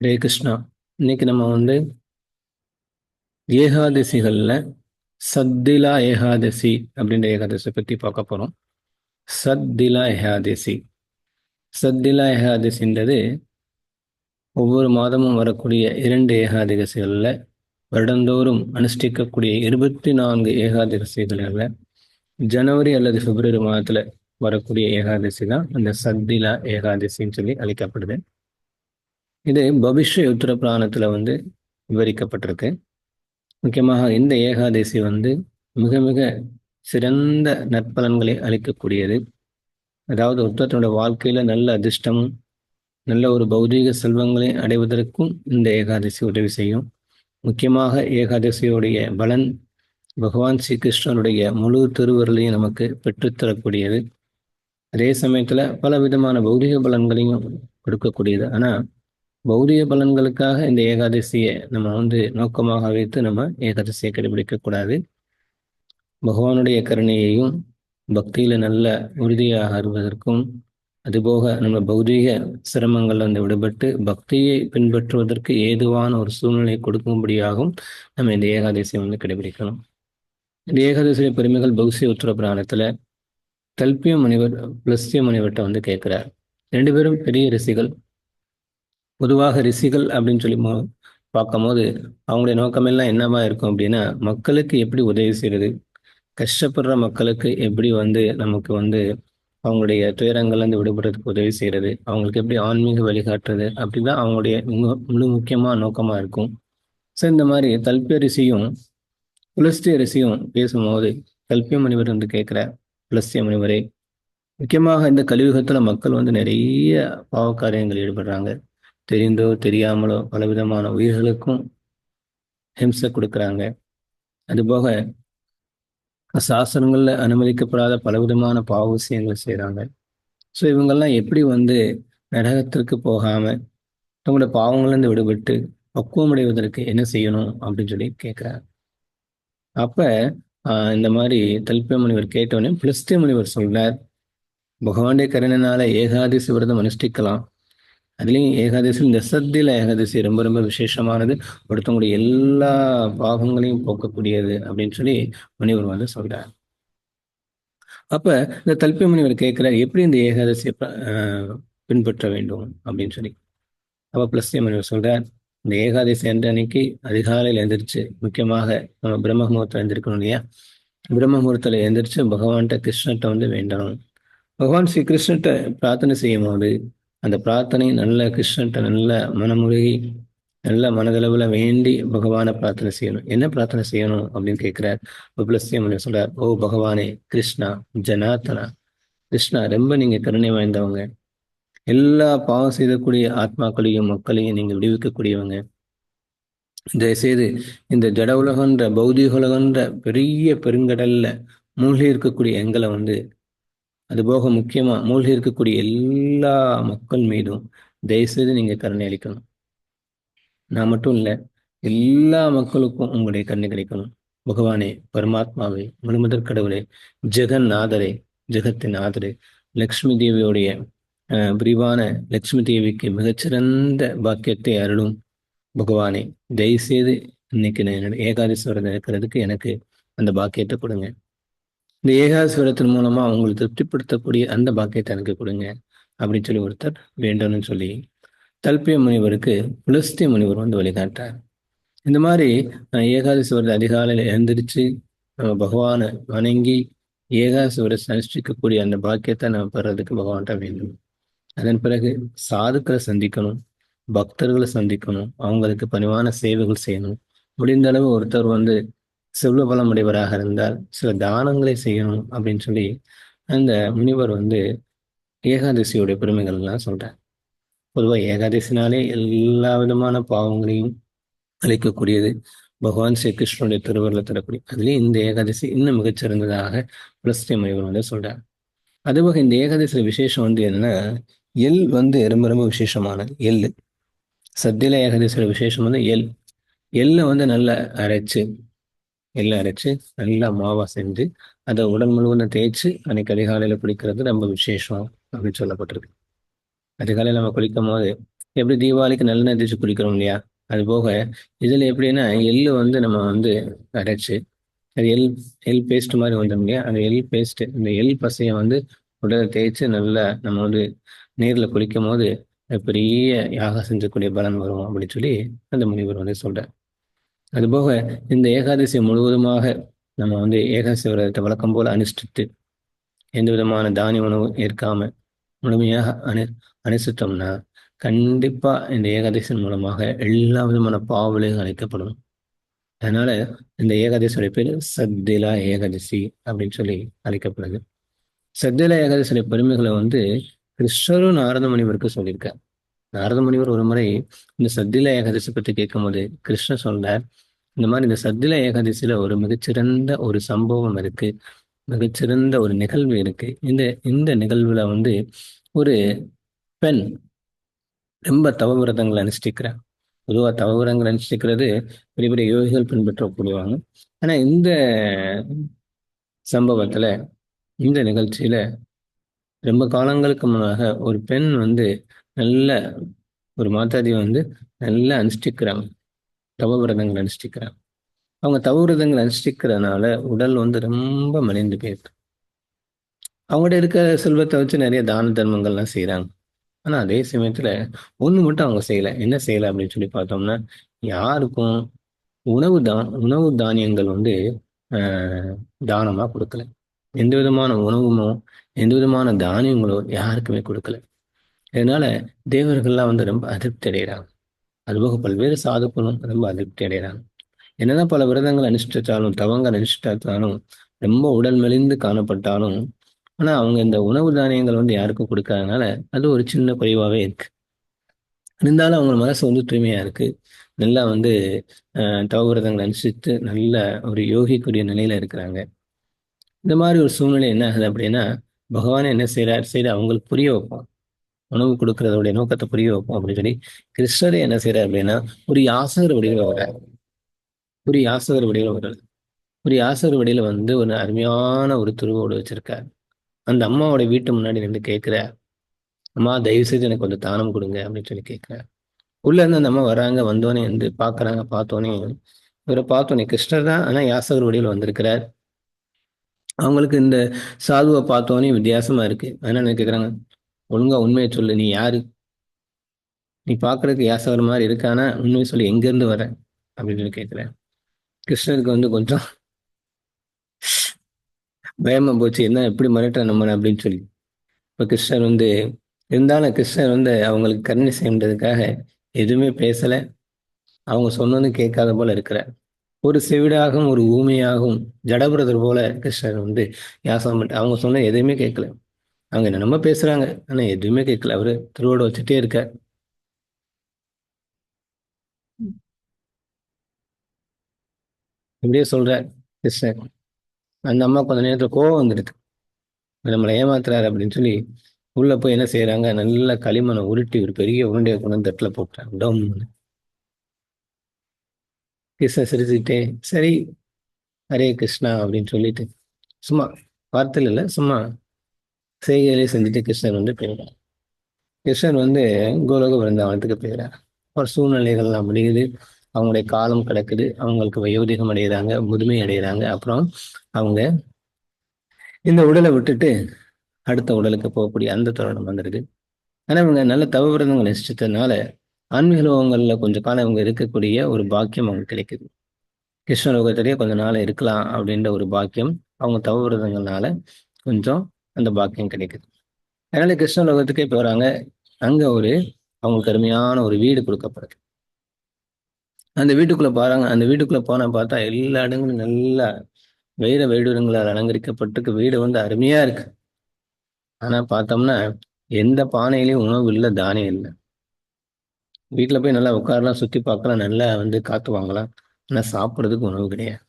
ஹரே கிருஷ்ணா இன்னைக்கு நம்ம வந்து ஏகாதசிகளில் சத்திலா ஏகாதசி அப்படின்ற ஏகாதசியை பற்றி பார்க்க போகிறோம் சத்திலா ஏகாதசி. சத்திலா ஏகாதசின்றது ஒவ்வொரு மாதமும் வரக்கூடிய இரண்டு ஏகாதசிகளில் வருடந்தோறும் அனுஷ்டிக்கக்கூடிய இருபத்தி நான்கு ஏகாதசிகளில் ஜனவரி அல்லது பிப்ரவரி மாதத்தில் வரக்கூடிய ஏகாதசி தான் அந்த சத்திலா ஏகாதசின்னு சொல்லி அழைக்கப்படுது. இது பவிஷ்ய உத்தர புராணத்தில் வந்து விவரிக்கப்பட்டிருக்கு. முக்கியமாக இந்த ஏகாதசி வந்து மிக மிக சிறந்த நற்பலன்களை அளிக்கக்கூடியது. அதாவது ஒருத்தரோட வாழ்க்கையில் நல்ல அதிர்ஷ்டமும் நல்ல ஒரு பௌதீக செல்வங்களை அடைவதற்கும் இந்த ஏகாதசி உதவி செய்யும். முக்கியமாக ஏகாதசியுடைய பலன் பகவான் ஸ்ரீ கிருஷ்ணனுடைய முழு திருவருளையும் நமக்கு பெற்றுத்தரக்கூடியது. அதே சமயத்தில் பல விதமான பௌதிக பலன்களையும் கொடுக்கக்கூடியது. ஆனால் பௌதிக பலன்களுக்காக இந்த ஏகாதசியை நம்ம வந்து நோக்கமாக வைத்து நம்ம ஏகாதசியை கடைபிடிக்கக்கூடாது பகவானுடைய கருணையையும் பக்தியில் நல்ல உறுதியாக அறுவதற்கும் அதுபோக நம்ம பௌதீக சிரமங்கள் வந்து விடுபட்டு பக்தியை பின்பற்றுவதற்கு ஏதுவான ஒரு சூழ்நிலை கொடுக்கும்படியாகவும் நம்ம இந்த ஏகாதசியை வந்து கடைபிடிக்கணும். இந்த ஏகாதசிய பெருமைகள் பௌசிய உத்தர பிராணத்தில் கல்பிய முனிவர் பிளஸ்ய முனிவர்கிட்ட வந்து கேட்குறார். ரெண்டு பேரும் பெரிய ரிஷிகள். பொதுவாக ரிஷிகள் அப்படின்னு சொல்லி பார்க்கும்போது அவங்களுடைய நோக்கமெல்லாம் என்னவா இருக்கும் அப்படின்னா மக்களுக்கு எப்படி உதவி செய்கிறது கஷ்டப்படுற மக்களுக்கு எப்படி வந்து நமக்கு வந்து அவங்களுடைய துயரங்கள்லேருந்து விடுபடுறதுக்கு உதவி செய்கிறது அவங்களுக்கு எப்படி ஆன்மீக வழிகாட்டுறது? அப்படி தான் அவங்களுடைய முழு முக்கியமான நோக்கமாக இருக்கும். ஸோ இந்த மாதிரி கல்பிய ரிசியும் புலஸ்திய ரிசியும் பேசும்போது கல்பிய முனிவர் வந்து கேட்குற புலஸ்திய முனிவரே முக்கியமாக இந்த கலியுகத்தில் மக்கள் வந்து நிறைய பாவ காரியங்கள் ஈடுபடுறாங்க. தெரிந்தோ தெரியாமலோ பலவிதமான உயிர்களுக்கும் ஹிம்சை கொடுக்குறாங்க. அதுபோக சாசனங்களில் அனுமதிக்கப்படாத பலவிதமான பாவ விஷயங்களை செய்கிறாங்க ஸோ இவங்கெல்லாம் எப்படி வந்து நரகத்திற்கு போகாமல் தங்களோட பாவங்கள்லேருந்து விடுபட்டு பக்குவமடைவதற்கு என்ன செய்யணும் அப்படின்னு சொல்லி கேட்குறாங்க அப்போ இந்த மாதிரி தல்பிய முனிவர் கேட்டவுடனே பிளஸ்டி முனிவர் சொல்றார் பகவானுடைய கருணனால ஏகாதிசி விரதம் அனுஷ்டிக்கலாம். அதுலேயும் ஏகாதசி இந்த ஏகாதசி ரொம்ப ரொம்ப விசேஷமானது. ஒருத்தவங்களுடைய எல்லா பாகங்களையும் போக்கக்கூடியது அப்படின்னு சொல்லி முனிவர் வந்து சொல்றார். அப்ப இந்த தல்பி முனிவர் கேட்கிறார் எப்படி இந்த ஏகாதசியை பின்பற்ற வேண்டும் அப்படின்னு சொல்லி. அப்போ பிளஸ்ய முனிவர் சொல்கிறார் இந்த ஏகாதசி என்ற அன்னைக்கு அதிகாலையில் எழுந்திரிச்சு முக்கியமாக நம்ம பிரம்ம முகூர்த்தம் எழுந்திருக்கணும் இல்லையா? பிரம்ம முகூர்த்தத்தில் எழுந்திரிச்சு பகவான்கிட்ட கிருஷ்ணர்கிட்ட வந்து வேண்டணும். பகவான் ஸ்ரீ கிருஷ்ணர்கிட்ட பிரார்த்தனை செய்யும் போது அந்த பிரார்த்தனை நல்ல கிருஷ்ணன்ட்ட நல்ல மனமுருகி நல்ல மனதளவில் வேண்டி பகவானை பிரார்த்தனை செய்யணும். என்ன பிரார்த்தனை செய்யணும் அப்படின்னு கேட்கிறார் பிளஸ்யம் சொல்றார் ஓ பகவானே கிருஷ்ணா ஜனாத்தனா கிருஷ்ணா ரொம்ப நீங்க கருணை வாய்ந்தவங்க. எல்லா பாவம் செய்யக்கூடிய ஆத்மாக்களையும் மக்களையும் நீங்க விடுவிக்கக்கூடியவங்க. தயவுசெய்து இந்த ஜட உலகன்ற பௌதிக உலகன்ற பெரிய பெருங்கடல்ல மூழ்கி இருக்கக்கூடிய எங்களை வந்து அதுபோக முக்கியமா மூழ்கி இருக்கக்கூடிய எல்லா மக்கள் மீதும் தயவுசெய்து நீங்க கருணை அளிக்கணும். நான் மட்டும் இல்லை எல்லா மக்களுக்கும் உங்களுடைய கருணை கிடைக்கணும். பகவானே பரமாத்மாவே முழுமுதற் கடவுளே ஜெகன் ஆதரே ஜெகத்தின் ஆதரே லக்ஷ்மி தேவியோடைய விரிவான லக்ஷ்மி தேவிக்கு மிகச்சிறந்த பாக்கியத்தை அருளும். பகவானே தயவுசெய்து இன்னைக்கு நான் ஏகாதசி விரதம் இருக்கிறதுக்கு எனக்கு அந்த பாக்கியத்தை கொடுங்க. இந்த ஏகாதஸ்வரத்தின் மூலமா அவங்களை திருப்திப்படுத்தக்கூடிய அந்த பாக்கியத்தை எனக்கு கொடுங்க அப்படின்னு சொல்லி ஒருத்தர் வேண்டும்னு சொல்லி தல்பிய முனிவருக்கு புலஸ்திய முனிவர் வந்து வழிகாட்டார் இந்த மாதிரி நான் ஏகாதசிவரத்தை அதிகாலையில் எழுந்திரிச்சு நம்ம பகவானை வணங்கி ஏகாசுவரை விரதம் அந்த பாக்கியத்தை நம்ம பெறதுக்கு பகவான்கிட்ட வேண்டும். அதன் பிறகு சாதுக்களை சந்திக்கணும் பக்தர்களை சந்திக்கணும் அவங்களுக்கு பணிவான சேவைகள் செய்யணும். முடிந்த அளவு ஒருத்தர் வந்து செல்வ பலம் உடையவராக இருந்தால் சில தானங்களை செய்யணும் அப்படின்னு சொல்லி அந்த முனிவர் வந்து ஏகாதசியுடைய பெருமைகள்லாம் சொல்றார். பொதுவாக ஏகாதசினாலே எல்லா விதமான பாவங்களையும் அளிக்கக்கூடியது பகவான் ஸ்ரீ கிருஷ்ணனுடைய தரக்கூடிய அதுலேயும் இந்த ஏகாதசி இன்னும் மிகச்சிறந்ததாக புலஸ்ரீ முனிவர் வந்து சொல்றார். அதுபோக இந்த ஏகாதசியில் விசேஷம் வந்து என்னன்னா எல் வந்து ரொம்ப ரொம்ப விசேஷமானது. எள் சத்தியில ஏகாதசியோட விசேஷம் வந்து எல் எள்ளை வந்து நல்லா அரைச்சு எல்லாம் அரைச்சு நல்லா மாவா செஞ்சு அதை உடல் முழுவதும் தேய்ச்சி அன்னைக்கு அதிகாலையில் குளிக்கிறது ரொம்ப விசேஷம் அப்படின்னு சொல்லப்பட்டிருக்கு. அதிகாலையில் நம்ம குளிக்கும் போது எப்படி தீபாவளிக்கு நல்லெண்ணெய் தேய்ச்சி குளிக்கிறோம் இல்லையா? அது போக இதில் எப்படின்னா எள்ளு வந்து நம்ம வந்து அரைச்சு அது எல் எல் பேஸ்ட் மாதிரி வந்துடும் இல்லையா? அந்த எல் பேஸ்ட் இந்த எல் பசையை வந்து உடலை தேய்ச்சி நல்லா நம்ம வந்து நீரில் குளிக்கும் போது பெரிய யாகம் செஞ்சக்கூடிய பலன் வரும் அப்படின்னு சொல்லி அந்த முனிவர் வந்து சொல்கிறார் அதுபோக இந்த ஏகாதசி முழுவதுமாக நம்ம வந்து ஏகாதசி விரதத்தை வழக்கம் போல அனுஷ்டித்து எந்த விதமான தானிய உணவும் ஏற்காம முழுமையாக அனு அனுசித்தோம்னா கண்டிப்பா இந்த ஏகாதசியின் மூலமாக எல்லா விதமான பாவலையும் அழைக்கப்படும். அதனால இந்த ஏகாதசியோட பேர் சத்திலா ஏகாதசி அப்படின்னு சொல்லி அழைக்கப்படுது. சத்திலா ஏகாதசியோட பெருமைகளை வந்து கிருஷ்ணரும் நாரத முனிவருக்கு சொல்லியிருக்கார். நாரத முனிவர் ஒரு முறை இந்த சத்தில ஏகாதசி பத்தி கேட்கும்போது கிருஷ்ணன் சொல்றார் இந்த மாதிரி இந்த சத்தில ஏகாதசியில ஒரு மிகச்சிறந்த ஒரு சம்பவம் இருக்கு மிகச்சிறந்த ஒரு நிகழ்வு இருக்கு. இந்த இந்த நிகழ்வுல வந்து ஒரு பெண் ரொம்ப தவவிரதங்களை அனுஷ்டிக்கிறார். பொதுவாக தவவிரதங்கள் அனுஷ்டிக்கிறது பெரிய பெரிய யோகிகள் பின்பற்றக்கூடியவாங்க. ஆனா இந்த சம்பவத்துல இந்த நிகழ்ச்சியில ரொம்ப காலங்களுக்கு முன்னாக ஒரு பெண் வந்து நல்ல ஒரு மாதாதி வந்து நல்லா அனுஷ்டிக்கிறாங்க. தவ விரதங்கள் அனுஷ்டிக்கிறாங்க. அவங்க தவவிரதங்கள் அனுஷ்டிக்கிறதுனால உடல் வந்து ரொம்ப மலிந்து போயிருக்கு அவங்கள்ட்ட இருக்கிற செல்வத்தை வச்சு நிறைய தான தர்மங்கள்லாம் செய்கிறாங்க ஆனால் அதே சமயத்தில் ஒன்று மட்டும் அவங்க செய்யலை. என்ன செய்யலை அப்படின்னு சொல்லி பார்த்தோம்னா யாருக்கும் உணவு தான் உணவு தானியங்கள் வந்து தானமாக கொடுக்கல. எந்த விதமான உணவுமோ எந்த விதமான தானியங்களோ யாருக்குமே கொடுக்கல. இதனால தேவர்கள்லாம் வந்து ரொம்ப அதிருப்தி அடைகிறாங்க. அதுபோக பல்வேறு சாதுக்களும் ரொம்ப அதிருப்தி அடைகிறாங்க. என்னதான் பல விரதங்கள் அனுஷ்டித்தாலும் தவங்கள் அனுஷ்டித்தாலும் ரொம்ப உடல் மெலிந்து காணப்பட்டாலும் ஆனா அவங்க இந்த உணவு தானியங்கள் வந்து யாருக்கும் கொடுக்காதனால அது ஒரு சின்ன குறைவாகவே இருக்கு. இருந்தாலும் அவங்க மனசு வந்து தூய்மையா இருக்கு. நல்லா வந்து தவவிரதங்களை அனுஷ்டித்து நல்ல ஒரு யோகிக்குரிய நிலையில இருக்கிறாங்க. இந்த மாதிரி ஒரு சூழ்நிலை என்ன ஆகுது அப்படின்னா பகவான் என்ன செய்கிறார் செய்து அவங்களுக்கு புரிய வைப்போம் உணவு கொடுக்கறதோடைய நோக்கத்தை புரிய வைப்போம் அப்படின்னு சொல்லி கிருஷ்ணரே என்ன செய்யறாரு அப்படின்னா ஒரு யாசகர் வடிவில் வர்றார். ஒரு யாசகர் வடிவில் வர்றார். ஒரு யாசகர் வடியில வந்து ஒரு அருமையான ஒரு துருவோடு வச்சிருக்கார். அந்த அம்மாவோட வீட்டு முன்னாடி நின்று கேட்கிற அம்மா தயவு செய்து எனக்கு கொஞ்சம் தானம் கொடுங்க அப்படின்னு சொல்லி கேட்கிறார். உள்ள இருந்து அந்த அம்மா வராங்க வந்தோடனே வந்து பாக்குறாங்க பார்த்தோன்னே இவரை பார்த்தோன்னே கிருஷ்ணர் தான் ஆனா யாசகர் வடிவில் வந்திருக்கிறார். அவங்களுக்கு இந்த சாதுவை பார்த்தோன்னே வித்தியாசமா இருக்கு. அதனால என்ன கேட்குறாங்க ஒழுங்கா உண்மையை சொல்லு. நீ யாரு? நீ பார்க்கறதுக்கு யாசகர் மாதிரி இருக்கானா? உண்மையை சொல்லி. எங்கேருந்து வர அப்படின்னு சொல்லி கேட்குறேன். கிருஷ்ணருக்கு வந்து கொஞ்சம் பயமா போச்சு. என்ன எப்படி மிரட்டுற நம்ம அப்படின்னு சொல்லி. இப்போ கிருஷ்ணர் வந்து இருந்தாலும் கிருஷ்ணர் வந்து அவங்களுக்கு கருணை செய்யறதுக்காக எதுவுமே பேசலை. அவங்க சொன்னது கேட்காத போல இருக்கிறார் ஒரு செவிடாகவும் ஒரு ஊமையாகவும் ஜடபுரதர் போல கிருஷ்ணர் வந்து யாசகம் அவங்க சொன்ன எதுவுமே கேட்கல. அவங்க என்னென்னமோ பேசுறாங்க. ஆனா எதுவுமே கேட்கல. அவரு திருவோட வச்சுட்டே இருக்க இப்படியே சொல்றார் கிருஷ்ணர் அந்த அம்மா கொஞ்ச நேரத்துல கோவம் வந்துடுது. நம்மளை ஏமாத்துறாரு அப்படின்னு சொல்லி உள்ள போய் என்ன செய்யறாங்க நல்ல களிமண்ணை உருட்டி ஒரு பெரிய உருண்டையை கொண்டு வந்து தட்டுல போட்டாங்க டம்னு கிருஷ்ணன் சிரிச்சுக்கிட்டே சரி ஹரே கிருஷ்ணா அப்படின்னு சொல்லிட்டு சும்மா வார்த்தையில் இல்லை சும்மா செய்கையிலே செஞ்சுட்டு கிருஷ்ணர் வந்து போயிடுறார். கிருஷ்ணர் வந்து கோலோக பிருந்தாவனத்துக்கு போயிடுறார். ஒரு சூழ்நிலைகள்லாம் முடியுது. அவங்களுடைய காலம் கிடக்குது. அவங்களுக்கு வயோதிகம் அடைகிறாங்க முதுமை அடைகிறாங்க அப்புறம் அவங்க இந்த உடலை விட்டுட்டு அடுத்த உடலுக்கு போகக்கூடிய அந்த தருணம் வந்துடுது ஆனால் இவங்க நல்ல தவவிரதங்கள் நிச்சயத்தினால ஆன்மீக லோகங்களில் கொஞ்சம் காலம் இவங்க இருக்கக்கூடிய ஒரு பாக்கியம் அவங்களுக்கு கிடைக்குது. கிருஷ்ண லோகத்திலேயே கொஞ்ச நாள் இருக்கலாம் அப்படின்ற ஒரு பாக்கியம் அவங்க தவவிரதங்கள்னால கொஞ்சம் அந்த பாக்கியம் கிடைக்குது. அதனால கிருஷ்ண லோகத்துக்கே போறாங்க. அங்க ஒரு அவங்களுக்கு அருமையான ஒரு வீடு கொடுக்கப்படுது. அந்த வீட்டுக்குள்ள பாருங்க அந்த வீட்டுக்குள்ள போனா பார்த்தா எல்லா இடங்களும் நல்லா வைர வைடூரங்களால் அலங்கரிக்கப்பட்டிருக்கு. வீடு வந்து அருமையா இருக்கு. ஆனா பார்த்தோம்னா எந்த பானையிலையும் உணவு இல்லை தானியம் இல்லை. வீட்டில் போய் நல்லா உட்காரலாம் சுற்றி பார்க்கலாம் நல்லா வந்து காத்து வாங்கலாம். ஆனால் சாப்பிட்றதுக்கு உணவு கிடையாது.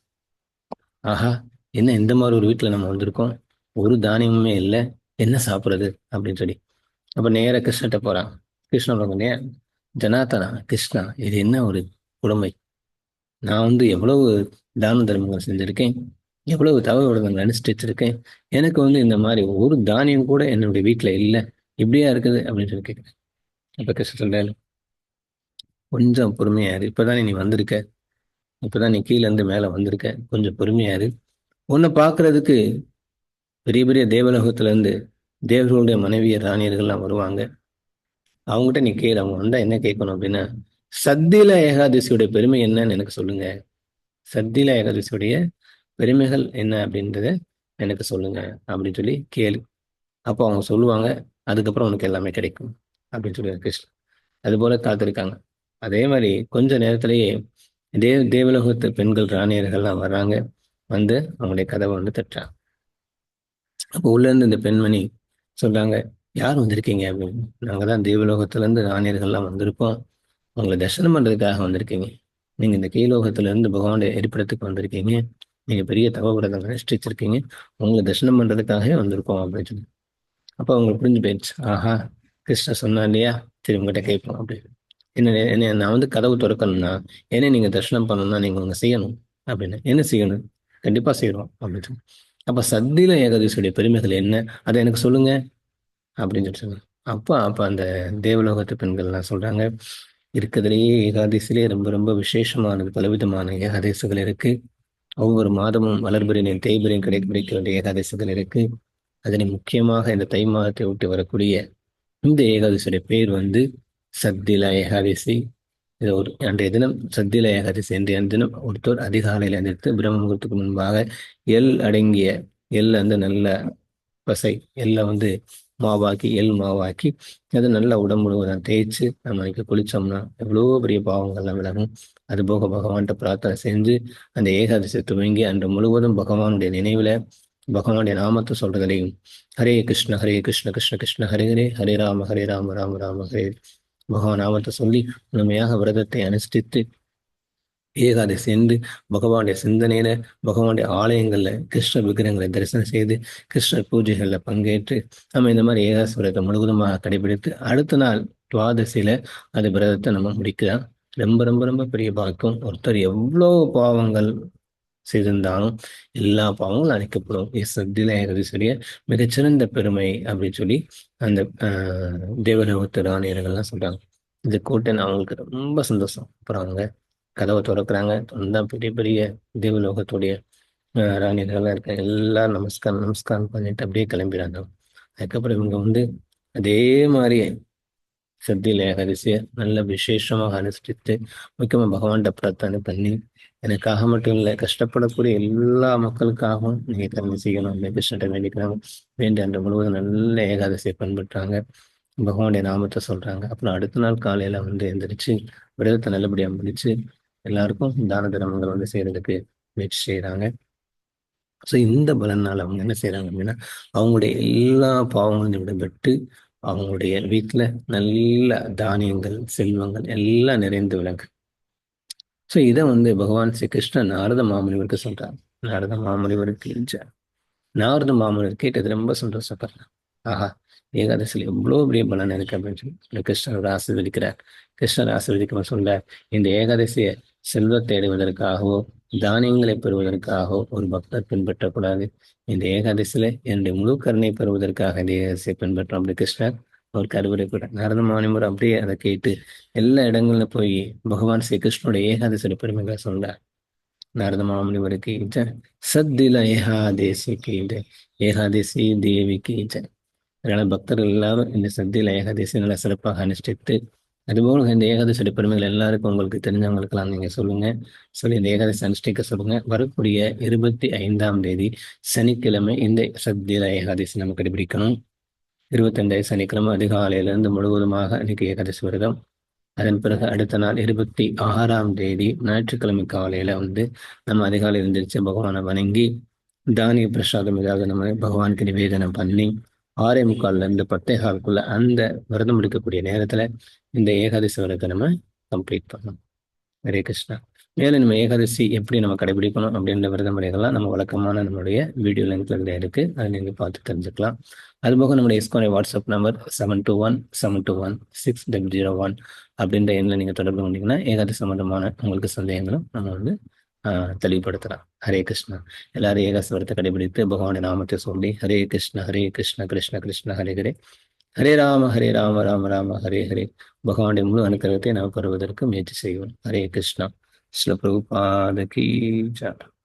ஆஹா என்ன இந்த மாதிரி ஒரு வீட்டில் நம்ம வந்திருக்கோம். ஒரு தானியமுமே இல்லை. என்ன சாப்பிட்றது? அப்படின்னு சொல்லி. அப்போ நேராக கிருஷ்ணகிட்ட போகிறான் கிருஷ்ணன் ஜனாதனா கிருஷ்ணா இது என்ன ஒரு கொடுமை? நான் வந்து எவ்வளவு தான தர்மங்கள் செஞ்சுருக்கேன் எவ்வளவு தவறு விடங்கள் அனுஷ்டிச்சிருக்கேன் எனக்கு வந்து இந்த மாதிரி ஒரு தானியம் கூட என்னுடைய வீட்டில் இல்லை. இப்படியா இருக்குது? அப்படின்னு சொல்லி கேட்குறேன் இப்போ கிருஷ்ணன் சொல்றாரு கொஞ்சம் பொறுமையாரு இப்பதான் நீ வந்திருக்க. இப்பதான் நீ கீழேருந்து இருந்து மேல வந்திருக்க. கொஞ்சம் பொறுமையாரு உன்னை பார்க்கறதுக்கு பெரிய பெரிய தேவலோகத்துலேருந்து தேவர்களுடைய மனைவியர் ராணியர்கள்லாம் வருவாங்க. அவங்ககிட்ட நீ கேளு அவங்க வந்தால் என்ன கேட்கணும் அப்படின்னா சத்தியில ஏகாதசியுடைய பெருமை என்னன்னு எனக்கு சொல்லுங்க. சத்தியில ஏகாதசியுடைய பெருமைகள் என்ன அப்படின்றத எனக்கு சொல்லுங்க அப்படின்னு சொல்லி கேளு. அப்போ அவங்க சொல்லுவாங்க அதுக்கப்புறம் உனக்கு எல்லாமே கிடைக்கும் அப்படின்னு சொல்லி கிருஷ்ணன் அதுபோல காத்திருக்காங்க. அதே மாதிரி கொஞ்ச நேரத்திலேயே தேவ தேவலோகத்து பெண்கள் ராணியர்கள்லாம் வர்றாங்க. வந்து அவங்களுடைய கதவை வந்து தட்டுறாங்க. அப்போ உள்ள இருந்து இந்த பெண்மணி சொல்றாங்க யார் வந்திருக்கீங்க? அப்படின்னு. நாங்க தான் தேவலோகத்துல இருந்து ராணியர்கள்லாம் வந்திருக்கோம். உங்களை தரிசனம் பண்றதுக்காக வந்திருக்கீங்க. நீங்க இந்த கீழோகத்துல இருந்து பகவானுடைய இருப்பிடத்துக்கு வந்திருக்கீங்க நீங்க பெரிய தவவிரதம் நிஷ்டிச்சிருக்கீங்க உங்களை தரிசனம் பண்றதுக்காகவே வந்திருக்கோம் அப்படின்னு சொல்லி அப்போ அவங்களுக்கு புரிஞ்சு போயிடுச்சு. ஆஹா கிருஷ்ண சொன்னா இல்லையா சரி உங்ககிட்ட கேட்போம் அப்படின்னு. என்ன என்ன நான் வந்து கதவு திறக்கணும்னா என்ன நீங்க தரிசனம் பண்ணணும்னா நீங்க உங்க செய்யணும் அப்படின்னு. என்ன செய்யணும்? கண்டிப்பா செய்யறோம் அப்படின்னு சொல்லி அப்ப சத்தியில ஏகாதசியுடைய பெருமைகள் என்ன? அதை எனக்கு சொல்லுங்க. அப்படின்னு சொல்லி சொன்னாங்க அப்போ அந்த தேவலோகத்து பெண்கள்லாம் சொல்றாங்க இருக்கிறதுலேயே ஏகாதசிலே ரொம்ப ரொம்ப விசேஷமானது பலவிதமான ஏகாதசிகள் இருக்கு. ஒவ்வொரு மாதமும் வளர்பிரியனையும் தேய்பிரியும் கிடைக்க வேண்டிய ஏகாதசிகள் இருக்கு. அதனை முக்கியமாக இந்த தை மாதத்தை விட்டு வரக்கூடிய இந்த ஏகாதசியுடைய பேர் வந்து சத்திலா ஏகாதசி. இது ஒரு அன்றைய தினம் சத்தில ஏகாதசி அன்றைய தினம் ஒருத்தர் அதிகாலையில் எழுந்திருத்து பிரம்ம முகூர்த்துக்கு முன்பாக எள் அடங்கிய எல் வந்து நல்ல பசை எல்லை வந்து மாவாக்கி எள் மாவாக்கி அது நல்ல உடம்பு முழுவதும் தேய்ச்சி நம்ம இன்னைக்கு குளிச்சோம்னா எவ்வளோ பெரிய பாவங்கள்லாம் விலகும். அது போக பகவான்கிட்ட பிரார்த்தனை செஞ்சு அந்த ஏகாதசி துவங்கி அன்று முழுவதும் பகவானுடைய நினைவில் பகவானுடைய நாமத்தை சொல்றதுலையும் ஹரே கிருஷ்ண ஹரே கிருஷ்ண கிருஷ்ண கிருஷ்ண ஹரே ஹரே ஹரே ராம ஹரே ராம ராம ராம ஹரே பகவான் நாமத்தை சொல்லி முழுமையாக விரதத்தை அனுஷ்டித்து ஏகாதசி சென்று பகவானுடைய சிந்தனையில பகவானுடைய ஆலயங்கள்ல கிருஷ்ண விக்கிரங்களை தரிசனம் செய்து கிருஷ்ணர் பூஜைகள்ல பங்கேற்று நம்ம இந்த மாதிரி ஏகாசி விரதத்தை முழுவதுமாக கடைபிடித்து அடுத்த நாள் துவாதசியில அது விரதத்தை நம்ம முடிக்கலாம். ரொம்ப ரொம்ப ரொம்ப பெரிய பாக்கியம். ஒருத்தர் எவ்வளோ பாவங்கள் செய்திருந்தாலும் எல்லா பாவங்களும் அழைக்கப்படும். எஸ் ஏகாதசியுடைய மிகச்சிறந்த பெருமை அப்படின்னு சொல்லி அந்த ஆஹ் தேவலோகத்து ராணியர்கள்லாம் சொல்றாங்க. இது கூட்டன் அவங்களுக்கு ரொம்ப சந்தோஷம். அப்புறம் அவங்க கதவை திறக்கிறாங்க. தான் பெரிய பெரிய தேவலோகத்துடைய ராணியர்கள்லாம் இருக்காங்க எல்லாம் நமஸ்காரம் நமஸ்காரம் பண்ணிட்டு அப்படியே கிளம்பிடுறாங்க. அதுக்கப்புறம் இவங்க வந்து அதே மாதிரி சத்தியில ஏகாதசிய நல்ல விசேஷமாக அனுஷ்டித்து முக்கியமாக பகவான்கிட்ட பிரார்த்தனை பண்ணி எனக்காக மட்டும் இல்லை கஷ்டப்படக்கூடிய எல்லா மக்களுக்காகவும் நீங்கள் கருணை செய்யணும். அந்த கிருஷ்ணட்ட வேண்டிக்கிறாங்க வேண்டி அன்று முழுவதும் நல்ல ஏகாதசியை பண்பற்றாங்க. பகவானுடைய நாமத்தை சொல்றாங்க. அப்புறம் அடுத்த நாள் காலையில் வந்து எந்திரிச்சு விரதத்தை நல்லபடியாக முடித்து எல்லாருக்கும் தான தர்மங்கள் வந்து செய்யறதுக்கு முயற்சி செய்கிறாங்க ஸோ இந்த பலனால அவங்க என்ன செய்யறாங்க அப்படின்னா அவங்களுடைய எல்லா பாவங்களும் விடப்பட்டு அவங்களுடைய வீட்டில் நல்ல தானியங்கள் செல்வங்கள் எல்லாம் நிறைந்து விளங்கு. ஸோ இதை வந்து பகவான் ஸ்ரீ கிருஷ்ணன் நாரத மாமுனிவருக்கு சொல்றார். நாரத மாமுனிவருக்கு நாரத மாமுனிவர் கேட்டது ரொம்ப சந்தோஷப்படுறேன். ஆஹா ஏகாதசியில் எவ்வளோ பெரிய பலன் இருக்கு அப்படின்னு சொல்லி கிருஷ்ணர் ஆசீர்வதிக்கிறார். கிருஷ்ணர் ஆசீர்வதிக்க சொல்ல இந்த ஏகாதசியை செல்வத்தை அடைவதற்காகவோ தானியங்களை பெறுவதற்காகவோ ஒரு பக்தர் பின்பற்றக்கூடாது. இந்த ஏகாதசியில என்னுடைய முழு கருணை பெறுவதற்காக இந்த ஏகாதசியை பின்பற்றோம் அப்படி கிருஷ்ணர் அவருக்கு கருவறை கூட. நாரத மாணிமர் அப்படியே அதை கேட்டு எல்லா இடங்கள்ல போய் பகவான் ஸ்ரீ கிருஷ்ணனுடைய பெருமைகளை சொல்றார் நாரத மாமுனிவருக்கு ஜ சத்தில ஏகாதேசி கீழ ஏகாதசி தேவிக்கு ஜ அதனால பக்தர்கள் எல்லாரும் இந்த சத்தியில ஏகாதசி நல்லா சிறப்பாக அனுஷ்டித்து அதுபோல இந்த ஏகாதசியோட பெருமைகள் எல்லாருக்கும் உங்களுக்கு தெரிஞ்சவங்களுக்கெல்லாம் நீங்க சொல்லுங்க. சொல்லி இந்த ஏகாதசி அனுஷ்டிக்க சொல்லுங்க. வரக்கூடிய இருபத்தி ஐந்தாம் தேதி சனிக்கிழமை இந்த சத்தியில ஏகாதசி நம்ம கடைபிடிக்கணும். இருபத்தஞ்சாவது சனிக்கிழமை அதிகாலையிலிருந்து முழுவதுமாக இன்னைக்கு ஏகாதசி விரதம். அதன் பிறகு அடுத்த நாள் இருபத்தி ஆறாம் தேதி ஞாயிற்றுக்கிழமை காலையில வந்து நம்ம அதிகாலை இருந்துருச்சு பகவானை வணங்கி தானிய பிரசாதம் ஏதாவது நம்ம பகவானுக்கு நிவேதனம் பண்ணி ஆறே முக்கால்ல இருந்து பத்தே காலுக்குள்ள அந்த விரதம் முடிக்கக்கூடிய நேரத்துல இந்த ஏகாதசி விரதத்தை நம்ம கம்ப்ளீட் பண்ணணும். ஹரே கிருஷ்ணா. மேலும் நம்ம ஏகாதசி எப்படி நம்ம கடைபிடிக்கணும் அப்படின்ற விரத முறைகள்லாம் நம்ம வழக்கமான நம்மளுடைய வீடியோ லிங்க்ல இருக்கு. அதை நீங்க பார்த்து தெரிஞ்சுக்கலாம். அதுபோக நம்மளுடைய இஸ்கோனை WhatsApp number seven two one seven two one six double zero one அப்படின்ற எண்ணில் நீங்கள் தொடர்பு கொண்டீங்கன்னா ஏகாதசி சம்பந்தமான உங்களுக்கு சந்தேகங்களும் நம்ம வந்து தெளிவுபடுத்தலாம். ஹரே கிருஷ்ணா. எல்லாரும் ஏகாசவரத்தை கடைபிடித்து பகவானுடைய நாமத்தை சொல்லி ஹரே கிருஷ்ண ஹரே கிருஷ்ண கிருஷ்ண கிருஷ்ண ஹரே ஹரே. ஹரே ராம ஹரே ராம ராம ராம ஹரே ஹரே. பகவானுடைய முழு அனுக்கிரகத்தை நாம் பெறுவதற்கு முயற்சி செய்வோம். Hare Krishna. Srila Prabhupada ki jai.